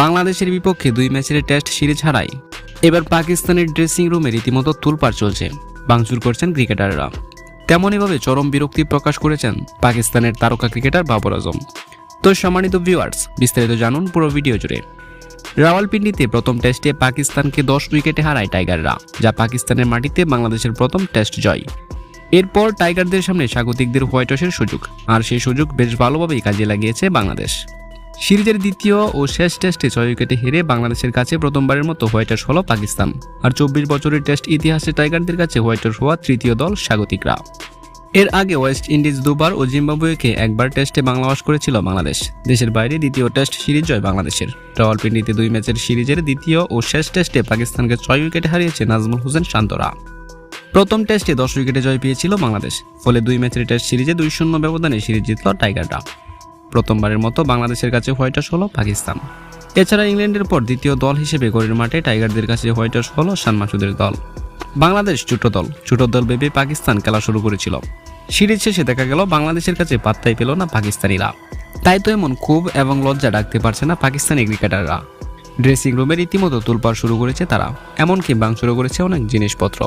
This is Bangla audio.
বাংলাদেশের বিপক্ষে দুই ম্যাচের টেস্ট সিরিজ হারায়। এবার পাকিস্তানের ড্রেসিং রুমে রীতিমতো তুলপার চলছে, ভাঙচুর করছেন ক্রিকেটাররা। তেমনইভাবে চরম বিরক্তি প্রকাশ করেছেন পাকিস্তানের তারকা ক্রিকেটার বাবর আজম। তো সম্মানিত ভিউয়ার্স বিস্তারিত জানুন পুরো ভিডিও জুড়ে। রাওয়ালপিন্ডিতে প্রথম টেস্টে পাকিস্তানকে দশ উইকেটে হারায় টাইগাররা, যা পাকিস্তানের মাটিতে বাংলাদেশের প্রথম টেস্ট জয়। এরপর টাইগারদের সামনে স্বাগতিকদের হোয়াইট সুযোগ, আর সেই সুযোগ বেশ ভালোভাবেই কাজে লাগিয়েছে বাংলাদেশ। সিরিজের দ্বিতীয় ও শেষ টেস্টে ছয় উইকেটে হেরে বাংলাদেশের কাছে প্রথমবারের মতো হোয়াইটার্স হল পাকিস্তান। আর চব্বিশ বছরের টেস্ট ইতিহাসে টাইগারদের কাছে হোয়াইটার্স হওয়া তৃতীয় দল স্বাগতিকরা। এর আগে ওয়েস্ট ইন্ডিজ দুবার ও জিম্বাবুয়েকে একবার টেস্টে বাংলা বাংলাবাস করেছিল বাংলাদেশ। দেশের বাইরে দ্বিতীয় টেস্ট সিরিজ জয় বাংলাদেশের। রাওয়ালপিন্ডিতে দুই ম্যাচের সিরিজের দ্বিতীয় ও শেষ টেস্টে পাকিস্তানকে ছয় উইকেটে হারিয়েছে নাজমুল হোসেন শান্তরা। প্রথম টেস্টে দশ উইকেটে জয় পেয়েছিল বাংলাদেশ। ফলে দুই ম্যাচের টেস্ট সিরিজে দুই শূন্য ব্যবধানে সিরিজ জিতল টাইগাররা। প্রথমবারের মতো বাংলাদেশের কাছে হোয়াইটাস হলো পাকিস্তান। এছাড়া ইংল্যান্ডের পর দ্বিতীয় দল হিসেবে গড়ের মাঠে টাইগারদের কাছে হোয়াইটাস হলো শান মাসুদের দল। বাংলাদেশ ছোট দল ছোট দল ভেবে পাকিস্তান খেলা শুরু করেছিল। সিরিজ শেষে দেখা গেল বাংলাদেশের কাছে পাত্তাই পেল না পাকিস্তানিরা। তাই তো এমন ক্ষোভ এবং লজ্জা ডাকতে পারছে না পাকিস্তানি ক্রিকেটাররা। ড্রেসিং রুমে রীতিমতো তোলপাড় শুরু করেছে তারা, এমনকি ভাঙচুরও করেছে অনেক জিনিসপত্র।